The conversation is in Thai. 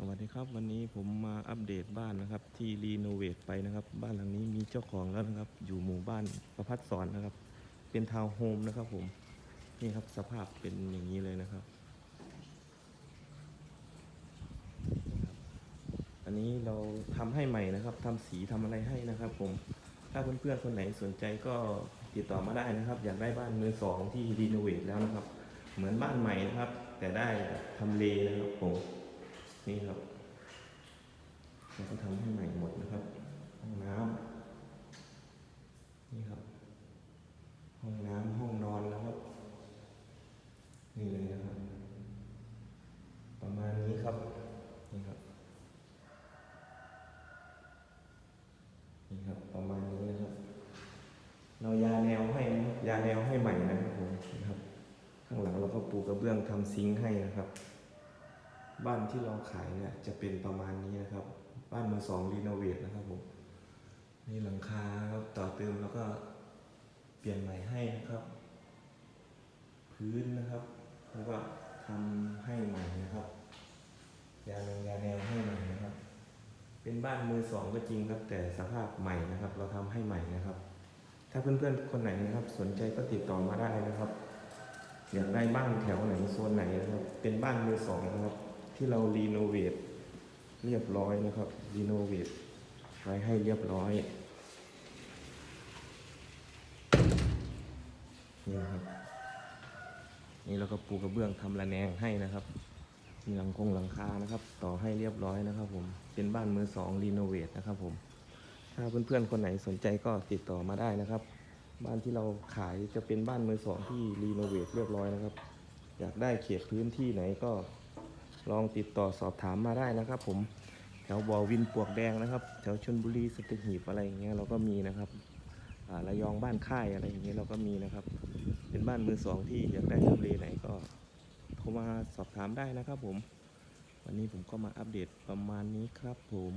สวัสดีครับ วันนี้ผมมาอัปเดตบ้านนะครับ ที่รีโนเวทไปนะครับ บ้านหลังนี้มีเจ้าของแล้วนะครับ อยู่หมู่บ้านประพัฒสอนนะครับ เป็นทาวน์โฮมนะครับผมนี่ครับสภาพเป็นอย่างนี้เลยนะครับ อันนี้เราทำให้ใหม่นะครับทำสีทำอะไรให้นะครับ ผมถ้าเพื่อนๆคนไหนสนใจก็ติดต่อมาได้นะครับ อยากได้บ้านมือสองที่รีโนเวทแล้วนะครับ เหมือนบ้านใหม่นะครับ แต่ได้ทำเลนะครับผม นี่ครับเราก็ทำให้ใหม่หมดนะครับ ห้องน้ำนี่ครับ ห้องน้ำห้องนอนนะครับ นี่เลยนะครับ ประมาณนี้ครับ นี่ครับ นี่ครับ ประมาณนี้นะครับ เรายาแนวให้ยาแนวให้ใหม่นะครับผมนะครับ ข้างหลังเราก็ปูกระเบื้องทำซิงค์ให้นะครับ บ้านที่เราขายเนี่ยจะเป็นประมาณนี้นะครับ บ้านมือสองรีโนเวทนะครับผมนี่หลังคาครับต่อเติมแล้วก็เปลี่ยนใหม่ให้นะครับ พื้นนะครับแล้วก็ทำให้ใหม่นะครับยาแนวยาแนวให้ใหม่นะครับ เป็นบ้านมือสองก็จริงครับ แต่สภาพใหม่นะครับ เราทำให้ใหม่นะครับ ถ้าเพื่อนๆคนไหนนะครับ สนใจก็ติดต่อมาได้นะครับ อยากได้บ้านแถวไหนโซนไหนนะครับ เป็นบ้านมือสองนะครับ ที่เรารีโนเวทเรียบร้อยนะครับรีโนเวทไว้ให้เรียบร้อยนี่นะครับนี่เราก็ปูกระเบื้องทำระแนงให้นะครับ มีหลังคงหลังคานะครับ ต่อให้เรียบร้อยนะครับ ผมเป็นบ้านมือสองรีโนเวทนะครับ ผมถ้าเพื่อนๆคนไหนสนใจก็ติดต่อมาได้นะครับ บ้านที่เราขายจะเป็นบ้านมือสองที่รีโนเวทเรียบร้อยนะครับ อยากได้เขตพื้นที่ไหนก็ ลองติดต่อสอบถามมาได้นะครับ ผมแถวบอวินปวกแดงนะครับ แถวชนบุรีสตึกหีบอะไรอย่างเงี้ยเราก็มีนะครับระยองบ้านค่ายอะไรอย่างเงี้ยเราก็มีนะครับ เป็นบ้านมือสองที่อยากได้ทำเลไหนก็โทรมาสอบถามได้นะครับ ผม วันนี้ผมก็มาอัปเดตประมาณนี้ครับ ผม